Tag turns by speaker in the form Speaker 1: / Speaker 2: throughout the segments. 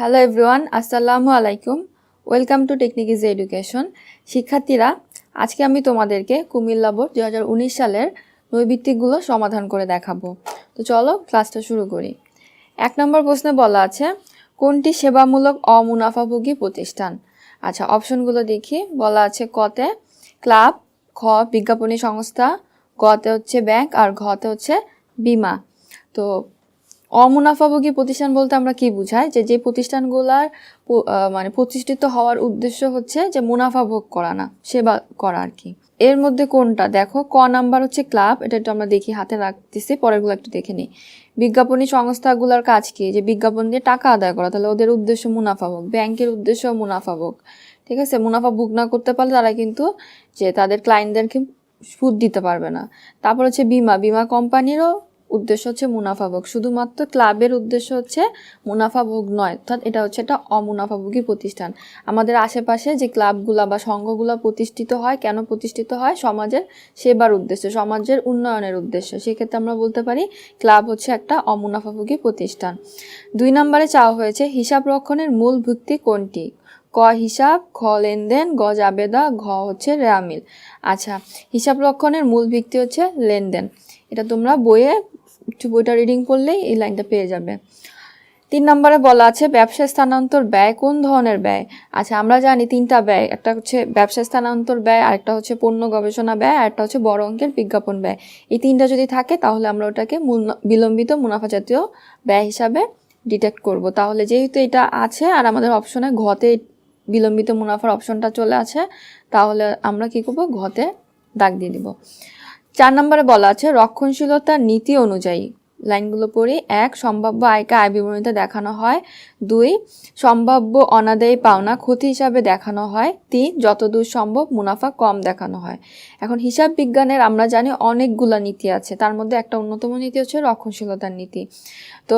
Speaker 1: Hello everyone আসসালামু আলাইকুম। Welcome to technique is education শিক্ষার্থীরা, আজকে আমি তোমাদেরকে কুমিল্লা বোর্ড দু হাজার উনিশ সালের নৈবিত্তিকগুলো সমাধান করে দেখাবো। তো চলো ক্লাসটা শুরু করি। এক নম্বর প্রশ্নে বলা আছে, কোনটি সেবামূলক অমুনাফাভোগী প্রতিষ্ঠান? আচ্ছা অপশনগুলো দেখি। বলা আছে, কতে ক্লাব, খ, বিজ্ঞাপনী সংস্থা, গতে হচ্ছে ব্যাংক, আর ঘতে হচ্ছে বিমা। তো অমুনাফাভোগী প্রতিষ্ঠান বলতে আমরা কি বুঝাই? যে যে প্রতিষ্ঠানগুলার মানে প্রতিষ্ঠিত হওয়ার উদ্দেশ্য হচ্ছে যে মুনাফা ভোগ করা না, সেবা করা আর কি। এর মধ্যে কোনটা? দেখো, ক নাম্বার হচ্ছে ক্লাব, এটা একটু আমরা দেখি, হাতে রাখতেছি, পরেরগুলো একটু দেখে নিই। বিজ্ঞাপনী সংস্থাগুলোর কাজ কি? যে, বিজ্ঞাপন দিয়ে টাকা আদায় করা, তাহলে ওদের উদ্দেশ্য মুনাফা ভোগ ব্যাংকের উদ্দেশ্য মুনাফা ভোগ ঠিক আছে? মুনাফা ভোগ না করতে পারলে তারা কিন্তু, যে, তাদের ক্লায়েন্টদেরকে সুদ দিতে পারবে না। তারপর হচ্ছে বিমা বিমা কোম্পানিরও উদ্দেশ্য হচ্ছে মুনাফা ভোগ শুধুমাত্র ক্লাবের উদ্দেশ্য হচ্ছে মুনাফা ভোগ নয়, অর্থাৎ এটা হচ্ছে একটা অমুনাফাভোগী প্রতিষ্ঠান। আমাদের আশেপাশে যে ক্লাবগুলা বা সংঘগুলা প্রতিষ্ঠিত হয়, কেন প্রতিষ্ঠিত হয়? সমাজের সেবার উদ্দেশ্যে, সমাজের উন্নয়নের উদ্দেশ্যে। সেক্ষেত্রে আমরা বলতে পারি ক্লাব হচ্ছে একটা অমুনাফাভোগী প্রতিষ্ঠান। দুই নম্বরে চাওয়া হয়েছে হিসাব রক্ষণের মূল ভিত্তি কোনটি? ক হিসাব, খ লেনদেন, গ জাবেদা, ঘ হচ্ছে রেয়ামিল আচ্ছা হিসাব রক্ষণের মূল ভিত্তি হচ্ছে লেনদেন। এটা তোমরা বইয়ে একটু বইটা রিডিং করলেই এই লাইনটা পেয়ে যাবে। তিন নম্বরে বলা আছে ব্যবসা স্থানান্তর ব্যয় কোন ধরনের ব্যয়? আচ্ছা আমরা জানি তিনটা ব্যয়, একটা হচ্ছে ব্যবসা স্থানান্তর ব্যয়, আরেকটা হচ্ছে পণ্য গবেষণা ব্যয় আর একটা হচ্ছে বড় অঙ্কের বিজ্ঞাপন ব্যয়। এই তিনটা যদি থাকে, তাহলে আমরা ওটাকে বিলম্বিত মুনাফা জাতীয় ব্যয় হিসাবে ডিটেক্ট করব। তাহলে যেহেতু এটা আছে আর আমাদের অপশনে ঘতে বিলম্বিত মুনাফার অপশনটা চলে আছে, তাহলে আমরা কি করব? ঘতে দাগ দিয়ে দিব। চার নম্বরে বলা আছে, রক্ষণশীলতার নীতি অনুযায়ী। লাইনগুলো পড়ি, এক, সম্ভাব্য আয়কে আয় বিবরণীতে দেখানো হয়। দুই, সম্ভাব্য অনাদায়ী পাওনা ক্ষতি হিসাবে দেখানো হয়। তিন, যতদূর সম্ভব মুনাফা কম দেখানো হয়। এখন হিসাব বিজ্ঞানের আমরা জানি অনেকগুলা নীতি আছে। তার মধ্যে একটা অন্যতম নীতি হচ্ছে রক্ষণশীলতার নীতি। তো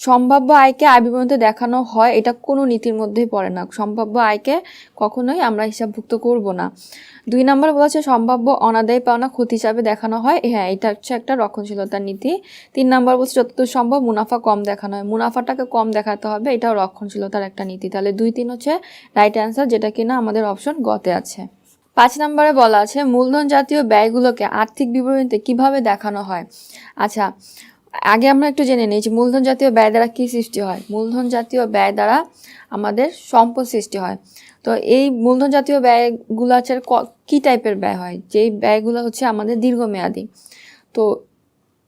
Speaker 1: সম্ভাব্য আয়কে আয় বিবরণীতে দেখানো হয়, এটা কোনো নীতির মধ্যেই পড়ে না। সম্ভাব্য আয়কে কখনোই আমরা হিসাবভুক্ত করব না। দুই নম্বর বলা হচ্ছে সম্ভাব্য অনাদায়ী পাওনা ক্ষতি হিসাবে দেখানো হয়। হ্যাঁ এটা হচ্ছে একটা রক্ষণশীলতার নীতি। তিন নম্বর বলছে যতদূর সম্ভব মুনাফা কম দেখানো হয়। মুনাফাটাকে কম দেখাতে হবে, এটাও রক্ষণশীলতার একটা নীতি। তাহলে দুই তিন হচ্ছে রাইট অ্যান্সার যেটা কিনা আমাদের অপশন গতে আছে। পাঁচ নম্বরে বলা আছে মূলধন জাতীয় ব্যয়গুলোকে আর্থিক বিবরণীতে কীভাবে দেখানো হয়? আচ্ছা আগে আমরা একটু জেনে নিই যে মূলধন জাতীয় ব্যয় দ্বারা কী সৃষ্টি হয়? মূলধন জাতীয় ব্যয় দ্বারা আমাদের সম্পদ সৃষ্টি হয়। তো এই মূলধন জাতীয় ব্যয়গুলো হচ্ছে ক- টাইপের ব্যয় হয়? যেই ব্যয়গুলো হচ্ছে আমাদের দীর্ঘমেয়াদী। তো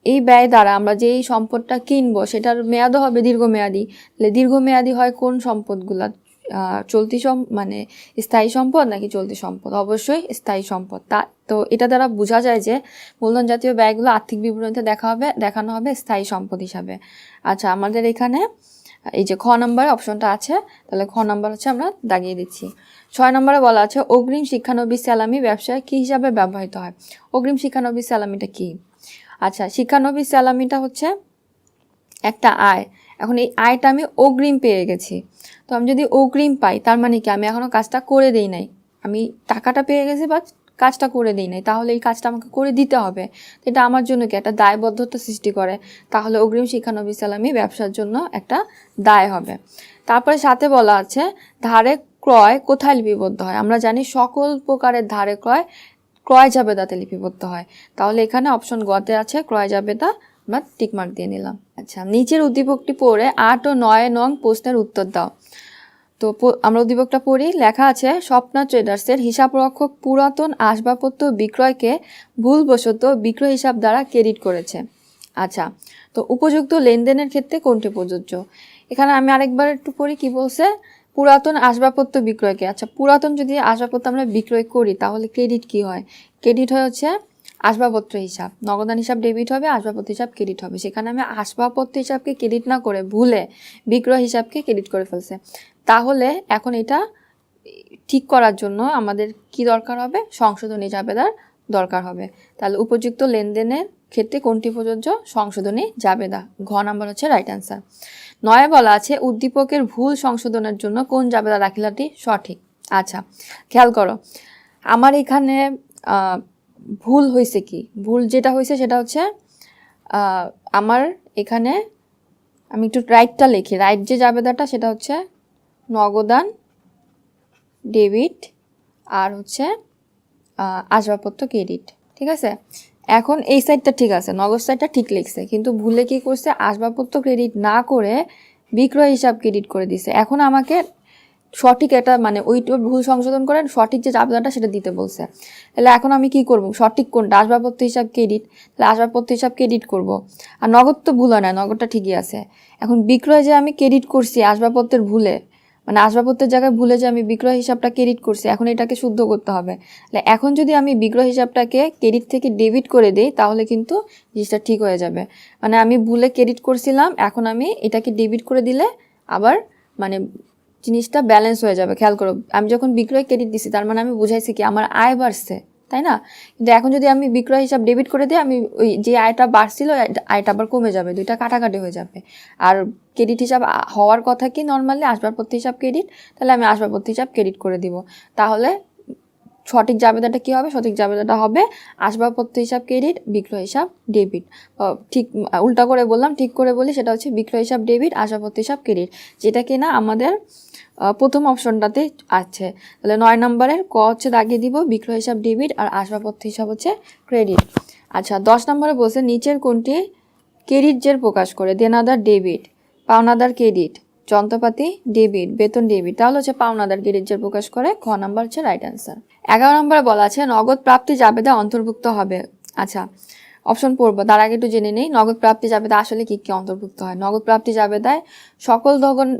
Speaker 1: এই ব্যয় দ্বারা আমরা যেই সম্পদটা কিনবো, সেটার মেয়াদও হবে দীর্ঘমেয়াদী। তাহলে দীর্ঘমেয়াদী হয় কোন সম্পদগুলা চলতি সম মানে স্থায়ী সম্পদ নাকি চলতি সম্পদ? অবশ্যই স্থায়ী সম্পদ। তা, তো এটা দ্বারা বোঝা যায় যে মূলধন জাতীয় ব্যয়গুলো আর্থিক বিবরণীতে দেখা হবে, দেখানো হবে স্থায়ী সম্পদ হিসাবে। আচ্ছা আমাদের এখানে এই যে খ নম্বরে অপশনটা আছে, তাহলে খ নম্বর হচ্ছে আমরা দাগিয়ে দিচ্ছি। ছয় নম্বরে বলা আছে, অগ্রিম শিক্ষানবিশ স্যালামি ব্যবসায় কী হিসাবে ব্যবহৃত হয়? অগ্রিম শিক্ষানবিশ স্যালামিটা কী? আচ্ছা শিক্ষানবিশ স্যালামিটা হচ্ছে একটা আয়। এখন এই আয়টা আমি অগ্রিম পেয়ে গেছি। তো আমি যদি অগ্রিম পাই, তার মানে কি? আমি এখনও কাজটা করে দেই নাই। আমি টাকাটা পেয়ে গেছি বা কাজটা করে দিই নাই। তাহলে এই কাজটা আমাকে করে দিতে হবে। এটা আমার জন্য কি? একটা দায়বদ্ধতা সৃষ্টি করে। তাহলে অগ্রিম শিক্ষানবী সালামি ব্যবসার জন্য একটা দায় হবে। তারপরে সাথে বলা আছে, ধারে ক্রয় কোথায় লিপিবদ্ধ হয়? আমরা জানি সকল প্রকারের ধারে ক্রয় ক্রয় জাবেদাতে লিপিবদ্ধ হয়। তাহলে এখানে অপশন গতে আছে, ক্রয় জাবেদা আমরা টিকমার্ক দিয়ে নিলাম। আচ্ছা নিচের উদ্দীপকটি পড়ে আট ও নয় নং প্রশ্নের উত্তর দাও। তো আমরা উদ্দীপকটা পড়ি, লেখা আছে, স্বপ্না ট্রেডার্সের হিসাবরক্ষক পুরাতন আসবাবপত্র বিক্রয়কে ভুলবশত বিক্রয় হিসাব দ্বারা ক্রেডিট করেছে। আচ্ছা তো উপযুক্ত লেনদেনের ক্ষেত্রে কোনটি প্রযোজ্য? এখানে আমি আরেকবার একটু পড়ি, কি বলছে? পুরাতন আসবাবপত্র বিক্রয়কে। আচ্ছা পুরাতন যদি আসবাবপত্র আমরা বিক্রয় করি, তাহলে ক্রেডিট কি হয়? ক্রেডিট হয় হচ্ছে আসবাবপত্র হিসাব। নগদান হিসাব ডেবিট হবে, আসবাবপত্র হিসাব ক্রেডিট হবে। সেখানে আমি আসবাবপত্র হিসাবকে ক্রেডিট না করে ভুলে বিক্রয় হিসাবকে ক্রেডিট করে ফেলছে। তাহলে এখন এটা ঠিক করার জন্য আমাদের কি দরকার হবে? সংশোধনী জাবেদার দরকার হবে। তাহলে উপযুক্ত লেনদেনের ক্ষেত্রে কোনটি প্রযোজ্য? সংশোধনী জাবেদা ঘ নাম্বার হচ্ছে রাইট অ্যান্সার নয় বলা আছে, উদ্দীপকের ভুল সংশোধনের জন্য কোন জাবেদা দাখিলাটি সঠিক? আচ্ছা খেয়াল করো। আমার এখানে ভুল হয়েছে কি? ভুল যেটা হয়েছে সেটা হচ্ছে আমার এখানে আমি একটু রাইটটা লিখি। রাইট যে জাবেদাটা সেটা হচ্ছে নগদান ডেবিট আর হচ্ছে আসবাবপত্র ক্রেডিট ঠিক আছে? এখন এই সাইডটা ঠিক আছে, নগদ সাইডটা ঠিক লিখছে, কিন্তু ভুলে কি করছে? আসবাবপত্র ক্রেডিট না করে বিক্রয় হিসাব ক্রেডিট করে দিছে। এখন আমাকে সঠিক এটা মানে ওইটা ভুল সংশোধন করে সঠিক যে জাবেদাটা সেটা দিতে বলছে। তাহলে এখন আমি কি করব? সঠিক কোনটা? আসবাবপত্র হিসাব ক্রেডিট তাহলে আসবাবপত্র হিসাব ক্রেডিট করব? আর নগদ তো ভুল হয় না, নগদটা ঠিকই আছে। এখন বিক্রয় যে আমি ক্রেডিট করছি আসবাবপত্রের ভুলে মানে আসবাবপত্রের জায়গায় ভুলে যে আমি বিক্রয় হিসাবটা ক্রেডিট করছি, এখন এটাকে শুদ্ধ করতে হবে। তাহলে এখন যদি আমি বিক্রয় হিসাবটাকে ক্রেডিট থেকে ডেবিট করে দিই, তাহলে কিন্তু জিনিসটা ঠিক হয়ে যাবে। মানে আমি ভুলে ক্রেডিট করছিলাম, এখন আমি এটাকে ডেবিট করে দিলে আবার মানে জিনিসটা ব্যালেন্স হয়ে যাবে, খেয়াল করো। আমি যখন বিক্রয় ক্রেডিট দিছি, তার মানে আমি বুঝাইছি কি, আমার আয় বাড়ছে, তাই না? কিন্তু এখন যদি আমি বিক্রয় হিসাব ডেবিট করে দিই, আমি ওই যে আয়টা বাড়ছিল আয়- আয়টা আবার কমে যাবে, দুইটা কাটাকাটি হয়ে যাবে। আর ক্রেডিট হিসাব হওয়ার কথা কি নর্মালি আসবাবপত্র হিসাব ক্রেডিট তাহলে আমি আসবাবপত্র হিসাব ক্রেডিট করে দিব। তাহলে সঠিক জাবেদাটা কি হবে? সঠিক জাবেদাটা হবে আসবাবপত্র হিসাব, ক্রেডিট, বিক্রয় হিসাব, ডেবিট। ঠিক, উল্টা করে বললাম, ঠিক করে বলি সেটা হচ্ছে বিক্রয় হিসাব, ডেবিট, আসবাবপত্র হিসাব, ক্রেডিট। যেটা কিনা আমাদের প্রথম অপশনটাতে আছে। তাহলে নয় নম্বরের ক হচ্ছে দাগিয়ে দিব, বিক্রয় হিসাব, ডেবিট আর আসবাবপত্র হিসাব হচ্ছে ক্রেডিট। আচ্ছা দশ নম্বরে বলছে, নিচের কোনটি ক্রেডিট জের প্রকাশ করে? দেনাদার, ডেবিট। পাওনাদার, ক্রেডিট। যন্ত্রপাতি, ডেবিট, বেতন ডেবিট, তাহলে হচ্ছে পাওনাদার ক্রেডিট জের প্রকাশ করে খ নাম্বার হচ্ছে রাইট অ্যান্সার এগারো নম্বরে বলা আছে, নগদ প্রাপ্তি জাবেদা অন্তর্ভুক্ত হবে। আচ্ছা অপশন পড়ব, তার আগে একটু জেনে নেই, নগদ প্রাপ্তি জাবেদা আসলে কি কি অন্তর্ভুক্ত হয়? নগদ প্রাপ্তি জাবেদায় সকল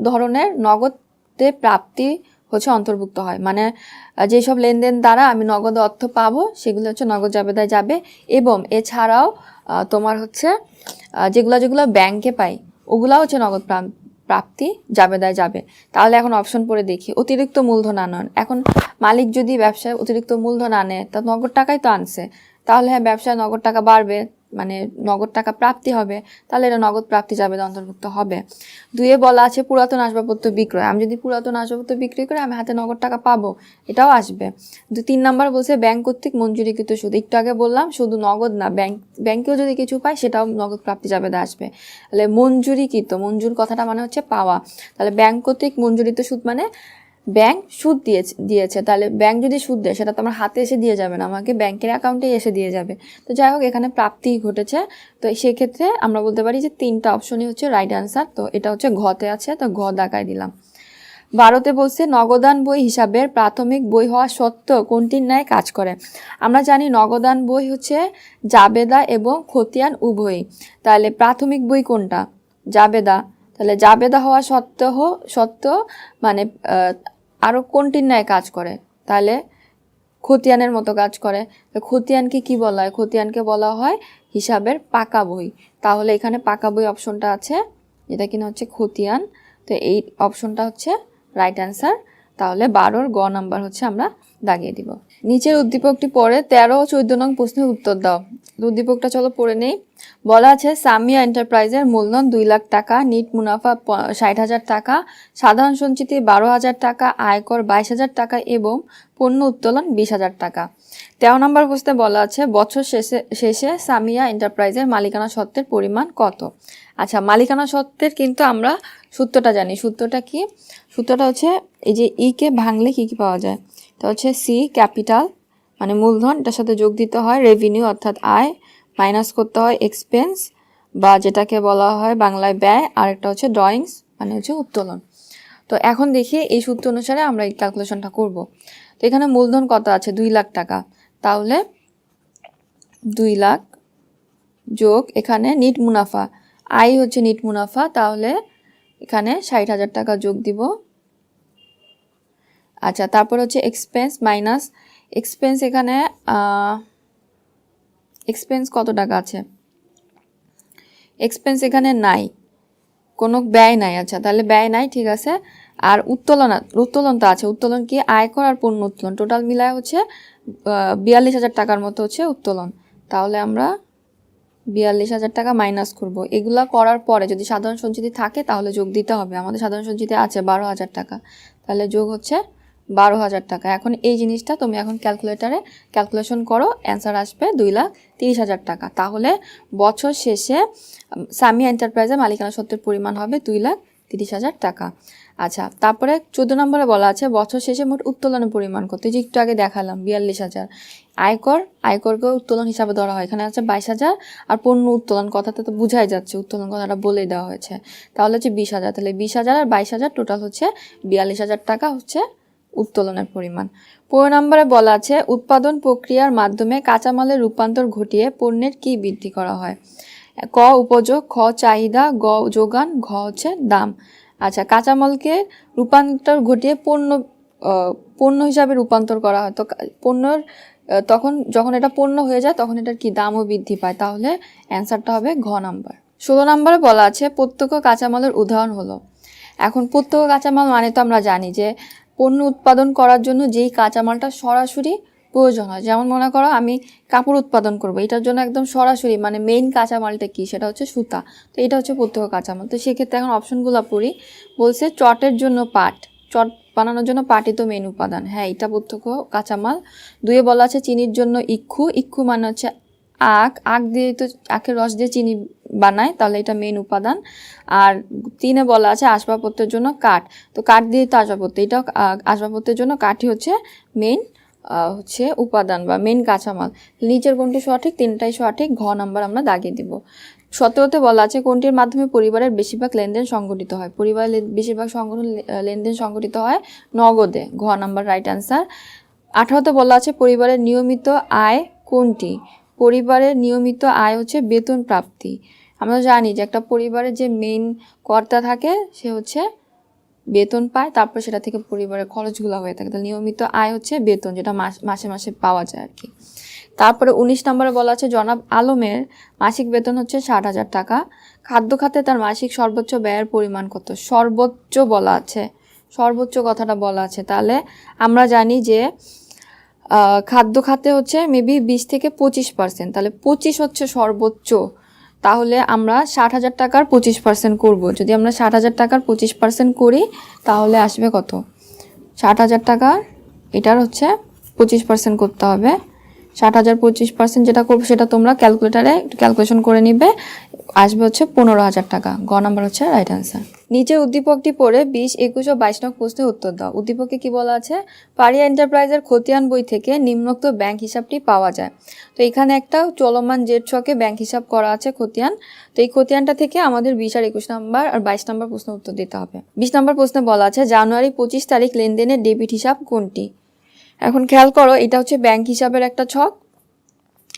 Speaker 1: ধরনের নগদে প্রাপ্তি হচ্ছে অন্তর্ভুক্ত হয়। মানে যেসব লেনদেন দ্বারা আমি নগদ অর্থ পাবো, সেগুলো হচ্ছে নগদ জাবেদায় যাবে এবং এছাড়াও তোমার হচ্ছে যেগুলো যেগুলো ব্যাংকে পাই ওগুলা হচ্ছে নগদ প্রাপ্তি যাবে জাবেদায় যাবে। তাহলে এখন অপশন পরে দেখি। অতিরিক্ত মূলধন আনয়ন। এখন মালিক যদি ব্যবসায় অতিরিক্ত মূলধন আনে, তা নগদ টাকাই তো আনছে। তাহলে হ্যাঁ ব্যবসায় নগদ টাকা বাড়বে। মানে নগদ টাকা প্রাপ্তি হবে, তাহলে এটা নগদ প্রাপ্তি জাবেদা অন্তর্ভুক্ত হবে। দুয়ে বলা আছে পুরাতন আসবাবপত্র বিক্রয়। আমি যদি পুরাতন আসবাবপত্র বিক্রি করে, আমি হাতে নগদ টাকা পাবো, এটাও আসবে। দু, তিন নাম্বার বলছে ব্যাংক কর্তৃক মঞ্জুরিকৃত সুদ। একটু আগে বললাম, শুধু নগদ না, ব্যাংক, ব্যাংকেও যদি কিছু পাই সেটাও নগদ প্রাপ্তি জাবেদা আসবে। তাহলে মঞ্জুরিকৃত, মঞ্জুর কথাটা মানে হচ্ছে পাওয়া। তাহলে ব্যাংক কর্তৃক মঞ্জুরিত সুদ মানে ব্যাংক সুদ দিয়েছে দিয়েছে। তাহলে ব্যাংক যদি সুদ দেয়, সেটা তো আমার হাতে এসে দিয়ে যাবে না, আমাকে ব্যাংকের অ্যাকাউন্টে এসে দিয়ে যাবে। তো যাই হোক, এখানে প্রাপ্তি ঘটেছে। তো সেক্ষেত্রে আমরা বলতে পারি যে তিনটা অপশনই হচ্ছে রাইট অ্যান্সার তো এটা হচ্ছে ঘতে আছে, তো ঘ দাগায় দিলাম। ভারতে বলছে, নগদান বই হিসাবের প্রাথমিক বই হওয়া সত্ত্বেও কোনটির ন্যায় কাজ করে? আমরা জানি নগদান বই হচ্ছে জাবেদা এবং খতিয়ান উভয়ই। তাহলে প্রাথমিক বই কোনটা? জাবেদা। তাহলে জাবেদা হওয়া সত্ত্বেও সত্ত্বেও মানে আরও কোনটির ন্যায় কাজ করে। তাহলে খতিয়ানের মতো কাজ করে। খতিয়ানকে কি বলা হয়? খতিয়ানকে বলা হয় হিসাবের পাকা বই। তাহলে এখানে পাকা বই অপশনটা আছে, যেটা কিনা হচ্ছে খতিয়ান। তো এই অপশনটা হচ্ছে রাইট অ্যান্সার তাহলে বারোর গ নাম্বার হচ্ছে আমরা দাগিয়ে দিব। নিচের উদ্দীপকটি পড়ে তেরো ও চোদ্দ নং প্রশ্নের উত্তর দাও। উদ্দীপকটা চলো পড়ে নেই। বলা আছে, সামিয়া এন্টারপ্রাইজের মূলধন দুই লাখ টাকা, নিট মুনাফা ষাট হাজার টাকা, সাধারণ সঞ্চিতি বারো হাজার টাকা, আয়কর বাইশ হাজার টাকা এবং পণ্য উত্তোলন বিশ হাজার টাকা। তেরো নম্বর প্রশ্নে বলা আছে, বছর শেষে শেষে সামিয়া এন্টারপ্রাইজের মালিকানা সত্ত্বের পরিমাণ কত? আচ্ছা মালিকানা সত্ত্বের কিন্তু আমরা সূত্রটা জানি। সূত্রটা কি? সূত্রটা হচ্ছে, এই যে ই কে ভাঙলে কি কি পাওয়া যায়? তো হচ্ছে সি ক্যাপিটাল মানে মূলধন, এটার সাথে যোগ দিতে হয় রেভিনিউ অর্থাৎ আয় মাইনাস করতে হয় এক্সপেন্স বা যেটাকে বলা হয় বাংলায় ব্যয়, আর একটা হচ্ছে ড্রয়িংস মানে হচ্ছে উত্তোলন। তো এখন দেখি এই সূত্র অনুসারে আমরা এই ক্যালকুলেশনটা করব। তো এখানে মূলধন কত আছে? দুই লাখ টাকা। তাহলে দুই লাখ যোগ এখানে নিট মুনাফা। আয় হচ্ছে নিট মুনাফা, তাহলে এখানে ষাট হাজার টাকা যোগ দিব। আচ্ছা তারপর হচ্ছে এক্সপেন্স মাইনাস এক্সপেন্স এখানে এক্সপেন্স কত টাকা আছে? এক্সপেন্স এখানে নাই, কোনো ব্যয় নাই আচ্ছা তাহলে ব্যয় নাই, ঠিক আছে। আর উত্তোলন উত্তোলন তো আছে, উত্তোলন কি? আয়কর আর পণ্য উত্তোলন টোটাল মিলায় হচ্ছে বিয়াল্লিশ হাজার টাকার মতো হচ্ছে উত্তোলন। তাহলে আমরা বিয়াল্লিশ হাজার টাকা মাইনাস করব। এগুলা করার পরে যদি সাধারণ সঞ্চিতি থাকে, তাহলে যোগ দিতে হবে। আমাদের সাধারণ সঞ্চিতি আছে বারো হাজার টাকা। তাহলে যোগ হচ্ছে বারো হাজার টাকা। এখন এই জিনিসটা তুমি এখন ক্যালকুলেটারে ক্যালকুলেশন করো অ্যান্সার আসবে দুই লাখ তিরিশ হাজার টাকা। তাহলে বছর শেষে সামি সামিয়া এন্টারপ্রাইজের মালিকানা সত্ত্বের পরিমাণ হবে দুই লাখ তিরিশ হাজার টাকা। আচ্ছা তারপরে চোদ্দ নম্বরে বলা আছে, বছর শেষে মোট উত্তোলনের পরিমাণ কত? যে একটু আগে দেখালাম, বিয়াল্লিশ হাজার। আয়কর, আয়করকে উত্তোলন হিসাবে ধরা হয়। এখানে আছে বাইশ হাজার, আর পণ্য উত্তোলন কথাটা তো বোঝাই যাচ্ছে, উত্তোলন কথাটা বলে দেওয়া হয়েছে। তাহলে হচ্ছে বিশ হাজার। তাহলে বিশ হাজার আর বাইশ হাজার টোটাল হচ্ছে বিয়াল্লিশ হাজার টাকা হচ্ছে উত্তোলনের পরিমাণ। পনেরো নম্বরে বলা আছে, উৎপাদন প্রক্রিয়ার মাধ্যমে কাঁচামালের রূপান্তর ঘটিয়ে পণ্যের কি বৃদ্ধি করা হয়। ক, উপযোগ, খ, চাহিদা, গ, যোগান, ঘ, হচ্ছে দাম। আচ্ছা কাঁচামালকে রূপান্তর ঘটিয়ে পণ্য পণ্য হিসাবে রূপান্তর করা হয়। তো পণ্যর তখন যখন এটা পণ্য হয়ে যায়, তখন এটার কি দামও বৃদ্ধি পায়? তাহলে অ্যান্সারটা হবে ঘ নাম্বার। ষোলো নম্বরে বলা আছে, প্রত্যক্ষ কাঁচামালের উদাহরণ হলো। এখন প্রত্যক্ষ কাঁচামাল মানে তো আমরা জানি যে পণ্য উৎপাদন করার জন্য যেই কাঁচামালটা সরাসরি প্রয়োজন হয়, যেমন মনে করো আমি কাপড় উৎপাদন করব, এটার জন্য একদম সরাসরি মানে মেইন কাঁচামালটা কী? সেটা হচ্ছে সুতা। তো এটা হচ্ছে প্রত্যক্ষ কাঁচামাল। তো সেক্ষেত্রে এখন অপশনগুলো পড়ি। বলছে চটের জন্য পাট। চট বানানোর জন্য পাটই তো মেন উপাদান। হ্যাঁ এটা প্রত্যক্ষ কাঁচামাল। দুয়ে বলা আছে চিনির জন্য ইক্ষু। ইক্ষু মানে হচ্ছে আখ আখ দিয়ে তো আখের রস দিয়ে চিনি বানায়, তাহলে এটা মেন উপাদান। আর তিনে বলা আছে আসবাবপত্রের জন্য কাঠ। তো কাঠ দিয়ে তো আসবাবপত্র, এটাও আসবাবপত্রের জন্য কাঠই হচ্ছে মেন হচ্ছে উপাদান বা মেন কাঁচামাল। নিচের কোনটি সঠিক, তিনটাই সঠিক, ঘ নাম্বার আমরা দাগিয়ে দিব। সতেরোতে বলা আছে কোনটির মাধ্যমে পরিবারের বেশিরভাগ লেনদেন সংগঠিত হয়? পরিবারের বেশিরভাগ সংগঠন লেনদেন সংগঠিত হয় নগদে, ঘ নাম্বার রাইট অ্যান্সার আঠারোতে বলা আছে পরিবারের নিয়মিত আয় কোনটি? পরিবারের নিয়মিত আয় হচ্ছে বেতন প্রাপ্তি। আমরা জানি যে একটা পরিবারের যে মেইন কর্তা থাকে, সে হচ্ছে বেতন পায়, তারপর সেটা থেকে পরিবারের খরচগুলো হয়ে থাকে। তাহলে নিয়মিত আয় হচ্ছে বেতন, যেটা মাস, মাসে পাওয়া যায় আর কি তারপরে উনিশ নম্বরে বলা আছে, জনাব আলমের মাসিক বেতন হচ্ছে ষাট হাজার টাকা। খাদ্য খাতে তার মাসিক সর্বোচ্চ ব্যয়ের পরিমাণ কত? সর্বোচ্চ বলা আছে। সর্বোচ্চ কথাটা বলা আছে। তাহলে আমরা জানি যে খাদ্য খাতে হচ্ছে মেবি বিশ থেকে পঁচিশ পার্সেন্ট তাহলে পঁচিশ হচ্ছে সর্বোচ্চ। তাহলে আমরা ষাট হাজার টাকার পঁচিশ পার্সেন্ট করব। যদি আমরা ষাট হাজার টাকার পঁচিশ পার্সেন্ট করি, তাহলে আসবে কত? ষাট হাজার টাকা এটার হচ্ছে পঁচিশ পার্সেন্ট করতে হবে। ষাট হাজার পঁচিশ পার্সেন্ট যেটা করব, সেটা তোমরা ক্যালকুলেটারে একটু ক্যালকুলেশন করে নিবে। আসবে হচ্ছে পনেরো হাজার টাকা। গ নাম্বার হচ্ছে রাইট অ্যান্সার নিচের উদ্দীপকটি পড়ে বিশ, একুশ ও বাইশ নং প্রশ্নের উত্তর দাও। উদ্দীপকে কি বলা আছে? পারিয়া এন্টারপ্রাইজের খতিয়ান বই থেকে নিম্নোক্ত ব্যাংক হিসাবটি পাওয়া যায়। তো এখানে একটা চলমান জেট ছকে ব্যাংক হিসাব করা আছে খতিয়ান। তো এই খতিয়ানটা থেকে আমাদের বিশ আর একুশ নাম্বার আর বাইশ নাম্বার প্রশ্নের উত্তর দিতে হবে। বিশ নাম্বার প্রশ্নে বলা আছে, জানুয়ারি পঁচিশ তারিখ লেনদেনের ডেবিট হিসাব কোনটি? এখন খেয়াল করো, এটা হচ্ছে ব্যাংক হিসাবের একটা ছক।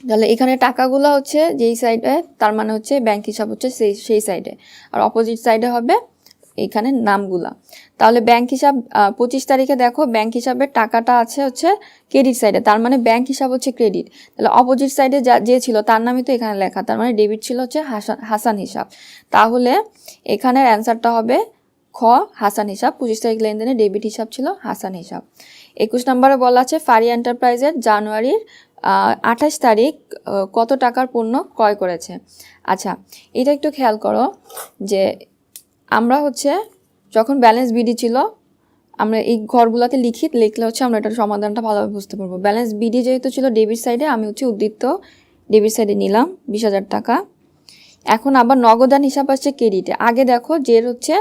Speaker 1: তাহলে এখানে টাকাগুলো হচ্ছে যেই সাইডে তার মানে হচ্ছে ব্যাংক হিসাব হচ্ছে সেই সেই সাইডে আর অপোজিট সাইডে হবে এখানে নামগুলা। তাহলে ব্যাংক হিসাব পঁচিশ তারিখে দেখো ব্যাংক হিসাবের টাকাটা আছে হচ্ছে ক্রেডিট সাইডে তার মানে ব্যাংক হিসাব হচ্ছে ক্রেডিট তাহলে অপোজিট সাইডে যা, যে ছিল, তার নামই তো এখানে লেখা। তার মানে ডেবিট ছিল হচ্ছে হাসান হাসান হিসাব। তাহলে এখানের অ্যান্সারটা হবে খ, হাসান হিসাব। পঁচিশ তারিখ লেনদেনে ডেবিট হিসাব ছিল, হাসান হিসাব। একুশ নম্বরে বলা আছে ফারি এন্টারপ্রাইজের জানুয়ারির আঠাশ তারিখ কত টাকার পণ্য ক্রয় করেছে? আচ্ছা এটা একটু খেয়াল করো যে আমরা হচ্ছে যখন ব্যালেন্স বিডি ছিল, আমরা এই ঘরগুলোতে লিখিত লিখলে হচ্ছে আমরা এটার সমাধানটা ভালোভাবে বুঝতে পারব। ব্যালেন্স বিডি যেহেতু ছিল ডেবিট সাইডে আমি হচ্ছে উদ্দীপ্ত ডেবিট সাইডে নিলাম, বিশ হাজার টাকা। এখন আবার নগদান হিসাব আসছে ক্রেডিটে আগে দেখো জের হচ্ছে,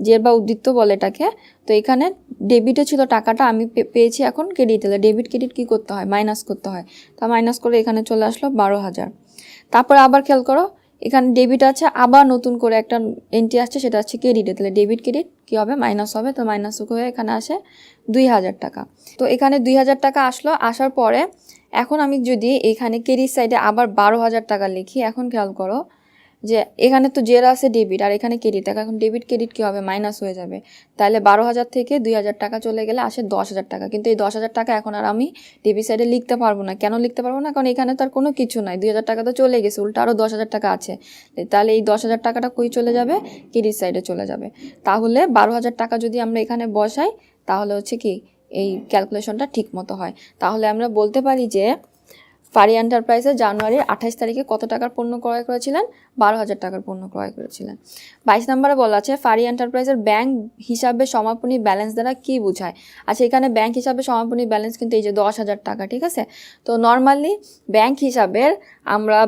Speaker 1: জের বা উদ্দীপ্ত বলে এটাকে। তো এখানে ডেবিটে ছিল টাকাটা, আমি পেয়েছি এখন ক্রেডিট এলে ডেবিট ক্রেডিট কী করতে হয়? মাইনাস করতে হয়। তা মাইনাস করে এখানে চলে আসলো বারো হাজার। তারপরে আবার খেয়াল করো, এখানে ডেবিট আছে, আবার নতুন করে একটা এন্ট্রি আসছে, সেটা হচ্ছে ক্রেডিটে তাহলে ডেবিট ক্রেডিট কী হবে? মাইনাস হবে, তো মাইনাস হয়ে এখানে আসে দুই হাজার টাকা। তো এখানে দুই হাজার টাকা আসলো, আসার পরে এখন আমি যদি এখানে ক্রেডিট সাইডে আবার বারো হাজার টাকা লিখি, এখন খেয়াল করো যে এখানে তো জের আছে ডেবিট আর এখানে ক্রেডিট এখন ডেবিট ক্রেডিট কী হবে? মাইনাস হয়ে যাবে। তাহলে বারো হাজার থেকে দুই হাজার টাকা চলে গেলে আসে দশ হাজার টাকা। কিন্তু এই দশ হাজার টাকা এখন আর আমি ডেবিট সাইডে লিখতে পারব না। কেন লিখতে পারব না? কারণ এখানে তো আর কোনো কিছু নাই। দুই হাজার টাকা তো চলে গেছে, উল্টা আরও দশ হাজার টাকা আছে। তাহলে এই দশ হাজার টাকাটা কই চলে যাবে? ক্রেডিট সাইডে চলে যাবে। তাহলে বারো হাজার টাকা যদি আমরা এখানে বসাই, তাহলে হচ্ছে কি? এই ক্যালকুলেশনটা ঠিক মতো হয়। তাহলে আমরা বলতে পারি যে ফারি এন্টারপ্রাইজে জানুয়ারির আঠাশ তারিখে কত টাকার পণ্য ক্রয় করেছিলেন? বারো হাজার টাকার পণ্য ক্রয় করেছিলেন। বাইশ নম্বরে বলা আছে, ফারি এন্টারপ্রাইজের ব্যাংক হিসাবে সমাপনী ব্যালেন্স দ্বারা কি বোঝায়? আচ্ছা এখানে ব্যাংক হিসাবে সমাপনী ব্যালেন্স কিন্তু এই যে দশ হাজার টাকা, ঠিক আছে? তো নর্মালি ব্যাংক হিসাবের আমরা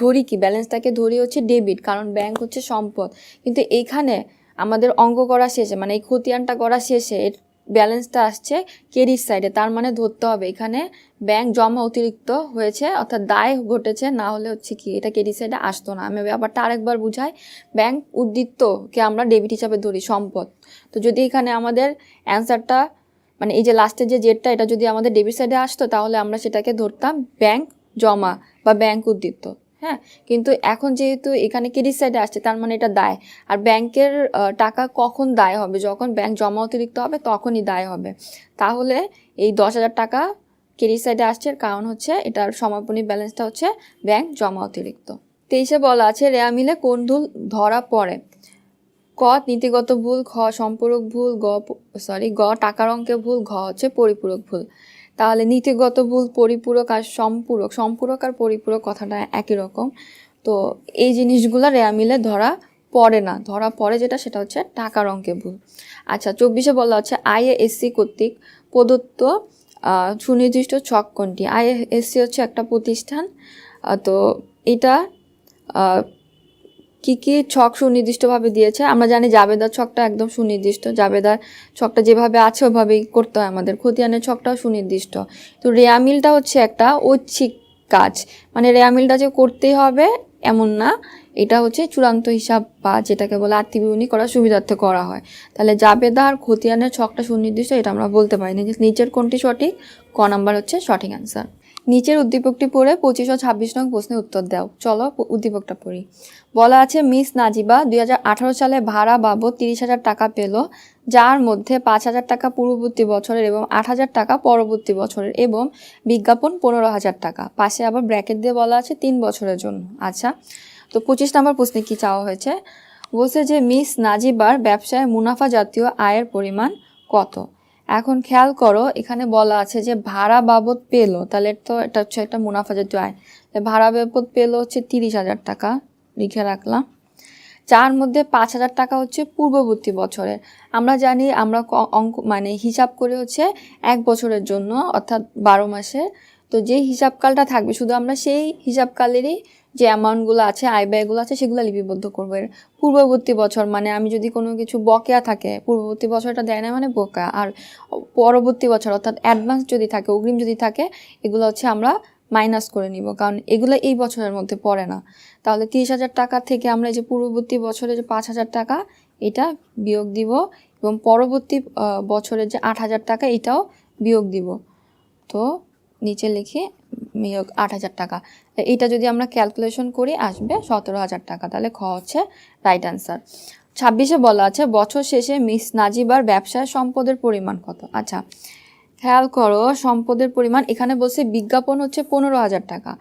Speaker 1: ধরি কি, ব্যালেন্সটাকে ধরি হচ্ছে ডেবিট, কারণ ব্যাংক হচ্ছে সম্পদ। কিন্তু এইখানে আমাদের অঙ্ক করা শেষে মানে এই খতিয়ানটা করা শেষে, এর ব্যালেন্সটা আসছে ক্রেডিট সাইডে তার মানে ধরতে হবে, এখানে ব্যাংক জমা অতিরিক্ত হয়েছে, অর্থাৎ দায় ঘটেছে, না হলে হচ্ছে কি, এটা ক্রেডিট সাইডে আসতো না। আমি ব্যাপারটা আরেকবার বুঝাই ব্যাংক উদ্বৃত্তকে আমরা ডেবিট হিসাবে ধরি, সম্পদ। তো যদি এখানে আমাদের অ্যান্সারটা মানে এই যে লাস্টের যে জেটটা এটা যদি আমাদের ডেবিট সাইডে আসতো, তাহলে আমরা সেটাকে ধরতাম ব্যাংক জমা বা ব্যাংক উদ্বৃত্ত। হ্যাঁ কিন্তু এখন যেহেতু এখানে ক্রেডিট সাইডে আসছে, তার মানে এটা দায়। আর ব্যাংকের টাকা কখন দায় হবে? যখন ব্যাংক জমা অতিরিক্ত হবে, তখনই দায় হবে। তাহলে এই দশ হাজার টাকা ক্রেডিট সাইডে আসছে? কারণ হচ্ছে এটার সমাপনী ব্যালেন্সটা হচ্ছে ব্যাংক জমা অতিরিক্ত। তেইশে বলা আছে, রেয়া মিলে কোন ভুল ধরা পড়ে? ক, নীতিগত ভুল, খ, সম্পূরক ভুল, গ সরি গ, টাকার অঙ্কে ভুল, ঘ হচ্ছে পরিপূরক ভুল। তাহলে নীতিগত ভুল পরিপূরক আর সম্পূরক সম্পূরক আর পরিপূরক কথাটা একই রকম। তো এই জিনিসগুলো রেয়া মিলে ধরা পড়ে না। ধরা পড়ে যেটা, সেটা হচ্ছে টাকার অঙ্কে ভুল। আচ্ছা চব্বিশে বলা হচ্ছে আইএএসসি কর্তৃক প্রদত্ত সুনির্দিষ্ট ছক কোনটি? আইএএসসি হচ্ছে একটা প্রতিষ্ঠান তো এটা কি কি ছক সুনির্দিষ্টভাবে দিয়েছে, আমরা জানি জাবেদার ছকটা একদম সুনির্দিষ্ট, জাবেদার ছকটা যেভাবে আছে ওভাবেই করতে হয় আমাদের, খতিয়ানের ছকটাও সুনির্দিষ্ট। তো রেয়ামিলটা হচ্ছে একটা ঐচ্ছিক কাজ মানে রেয়ামিলটা যে করতেই হবে এমন না, এটা হচ্ছে চূড়ান্ত হিসাব বা যেটাকে বলে আর্থিক করার সুবিধার্থে করা হয়। তাহলে জাবেদা আর খতিয়ানের ছকটা সুনির্দিষ্ট, এটা আমরা বলতে পারি না নিচের কোনটি সঠিক, ক নাম্বার হচ্ছে সঠিক অ্যান্সার নিচের উদ্দীপকটি পড়ে পঁচিশ ও ছাব্বিশ নং প্রশ্নের উত্তর দাও। চলো উদ্দীপকটা পড়ি। বলা আছে, মিস নাজিবা দুই হাজার আঠেরো সালে ভাড়া বাবদ তিরিশ হাজার টাকা পেল, যার মধ্যে পাঁচ হাজার টাকা পূর্ববর্তী বছরের এবং আট হাজার টাকা পরবর্তী বছরের এবং বিজ্ঞাপন পনেরো হাজার টাকা। পাশে আবার ব্র্যাকেট দিয়ে বলা আছে, তিন বছরের জন্য। আচ্ছা তো পঁচিশ নম্বর প্রশ্নে কি চাওয়া হয়েছে? বলছে যে, মিস নাজিবার ব্যবসায় মুনাফা জাতীয় আয়ের পরিমাণ কত? এখন খেয়াল করো, এখানে বলা আছে যে ভাড়া বাবদ পেল, তাহলে তো এটা হচ্ছে একটা মুনাফা জাতীয় আয়। ভাড়া বাবদ পেল হচ্ছে তিরিশ হাজার টাকা, লিখে রাখলাম। যার মধ্যে পাঁচ হাজার টাকা হচ্ছে পূর্ববর্তী বছরের আমরা জানি আমরা অঙ্ক মানে হিসাব করে হচ্ছে এক বছরের জন্য, অর্থাৎ বারো মাসের তো যে হিসাবকালটা থাকবে, শুধু আমরা সেই হিসাবকালেরই যে অ্যামাউন্টগুলো আছে আয় ব্যয়গুলো আছে, সেগুলো লিপিবদ্ধ করব। এর পূর্ববর্তী বছর মানে আমি যদি কোনো কিছু বকেয়া থাকে, পূর্ববর্তী বছরটা দেয় না মানে বকেয়া আর পরবর্তী বছর, অর্থাৎ অ্যাডভান্স যদি থাকে, অগ্রিম যদি থাকে, এগুলো হচ্ছে আমরা মাইনাস করে নিব, কারণ এগুলো এই বছরের মধ্যে পড়ে না। তাহলে তিরিশ হাজার টাকা থেকে আমরা যে পূর্ববর্তী বছরে যে পাঁচ হাজার টাকা, এটা বিয়োগ দিব এবং পরবর্তী বছরের যে আট হাজার টাকা, এটাও বিয়োগ দিব। তো নিচে লিখে বিয়োগ আট হাজার টাকা। এটা যদি আমরা ক্যালকুলেশন করি, আসবে সতেরো হাজার টাকা। তাহলে খ হচ্ছে রাইট অ্যান্সার ছাব্বিশে বলা আছে, বছর শেষে মিস নাজিবার ব্যবসায় সম্পদের পরিমাণ কত? আচ্ছা খেয়াল করো, সম্পদের পরিমাণ, এখানে বলছে বিজ্ঞাপন হচ্ছে পনেরো হাজার টাকা।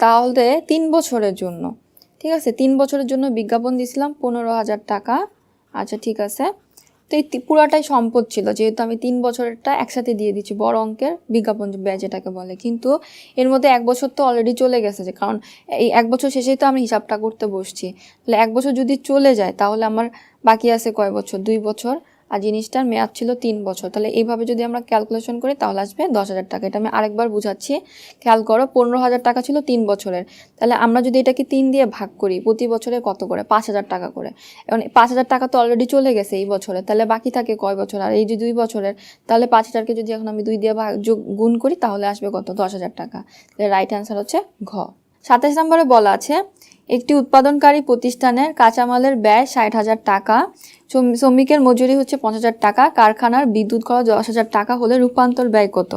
Speaker 1: তাহলে তিন বছরের জন্য, ঠিক আছে, তিন বছরের জন্য বিজ্ঞাপন দিয়েছিলাম পনেরো হাজার টাকা। আচ্ছা ঠিক আছে। তো এই পুরাটাই সম্পদ ছিল। যেহেতু আমি তিন বছরেরটা একসাথে দিয়ে দিচ্ছি বড় অঙ্কের বিজ্ঞাপন ব্যয় যেটাকে বলে। কিন্তু এর মধ্যে এক বছর তো অলরেডি চলে গেছে যে, কারণ এই এক বছর শেষেই তো আমি হিসাবটা করতে বসছি। তাহলে এক বছর যদি চলে যায়, তাহলে আমার বাকি আছে কয় বছর? দুই বছর। আর জিনিসটার মেয়াদ ছিল তিন বছর। তাহলে এইভাবে যদি আমরা ক্যালকুলেশন করি, তাহলে আসবে দশ হাজার টাকা। এটা আমি আরেকবার বুঝাচ্ছি। খেয়াল করো, পনেরো হাজার টাকা ছিল তিন বছরের। তাহলে আমরা যদি এটাকে তিন দিয়ে ভাগ করি, প্রতি বছরে কত করে? পাঁচ হাজার টাকা করে। এখন পাঁচ হাজার টাকা তো অলরেডি চলে গেছে এই বছরে। তাহলে বাকি থাকে কয় বছর? আর এই যে দুই বছরের, তাহলে পাঁচ হাজারকে যদি এখন আমি দুই দিয়ে ভাগ যোগ গুণ করি, তাহলে আসবে কত? দশ হাজার টাকা। তাহলে রাইট অ্যান্সার হচ্ছে ঘ। সাতাশ নম্বরে বলা আছে একটি উৎপাদনকারী প্রতিষ্ঠানের কাঁচামালের ব্যয় ষাট হাজার টাকা শ্রমিকের মজুরি হচ্ছে পঞ্চাশ হাজার টাকা, কারখানার বিদ্যুৎ খরচ দশ হাজার টাকা হলে রূপান্তর ব্যয় কত?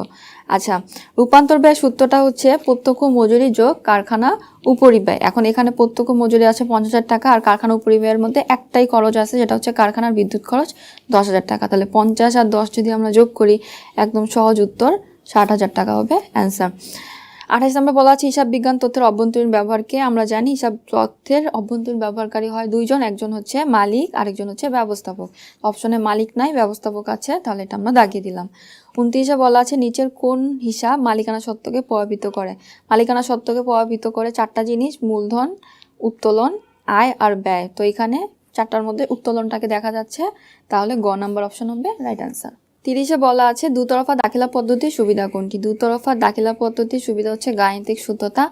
Speaker 1: আচ্ছা রূপান্তর ব্যয় সূত্রটা হচ্ছে প্রত্যক্ষ মজুরি যোগ কারখানা উপরিব্যয় এখন এখানে প্রত্যক্ষ মজুরি আছে পঞ্চাশ হাজার টাকা আর কারখানা উপরিব্যয়ের মধ্যে একটাই খরচ আছে যেটা হচ্ছে কারখানার বিদ্যুৎ খরচ দশ হাজার টাকা। তাহলে পঞ্চাশ আর দশ যদি আমরা যোগ করি, একদম সহজ উত্তর ষাট হাজার টাকা হবে অ্যান্সার আঠাশ নম্বর বলা আছে, হিসাব বিজ্ঞান তথ্যের অভ্যন্তরীণ ব্যবহারকে আমরা জানি, হিসাব তথ্যের অভ্যন্তরীণ ব্যবহারকারী হয় দুইজন, একজন হচ্ছে মালিক, আরেকজন হচ্ছে ব্যবস্থাপক। অপশনে মালিক নাই, ব্যবস্থাপক আছে, তাহলে এটা আমরা দাগিয়ে দিলাম। উনত্রিশে বলা আছে, নিচের কোন হিসাব মালিকানা সত্ত্বকে প্রভাবিত করে? মালিকানা সত্ত্বকে প্রভাবিত করে চারটা জিনিস, মূলধন, উত্তোলন, আয় আর ব্যয়। তো এখানে চারটার মধ্যে উত্তোলনটাকে দেখা যাচ্ছে, তাহলে গ নাম্বার অপশন হবে রাইট অ্যান্সার তিরিশে বলা আছে, দুতরফা দাখিলা পদ্ধতির সুবিধা কোনটি? দুতরফা দাখিলা পদ্ধতির সুবিধা হচ্ছে গাণিতিক শুদ্ধতা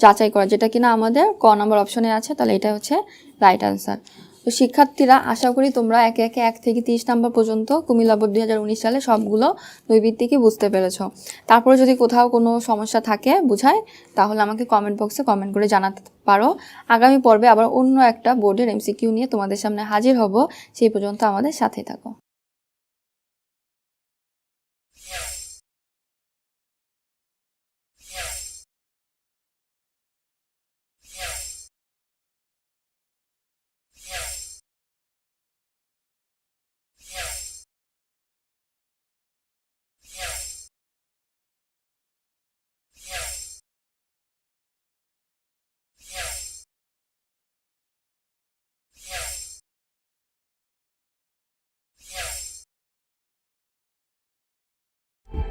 Speaker 1: যাচাই করা, যেটা কিনা আমাদের ক নম্বর অপশনে আছে, তাহলে এটা হচ্ছে রাইট অ্যান্সার তো শিক্ষার্থীরা, আশা করি তোমরা একে একে এক থেকে তিরিশ নম্বর পর্যন্ত কুমিল্লা বোর্ড দুই হাজার উনিশ সালে সবগুলো নৈবিত্তিকই বুঝতে পেরেছ। তারপরে যদি কোথাও কোনো সমস্যা থাকে বুঝায়, তাহলে আমাকে কমেন্ট বক্সে কমেন্ট করে জানাতে পারো। আগামী পর্বে আবার অন্য একটা বোর্ডের এমসিকিউ নিয়ে তোমাদের সামনে হাজির হব। সেই পর্যন্ত আমাদের সাথে থাকো।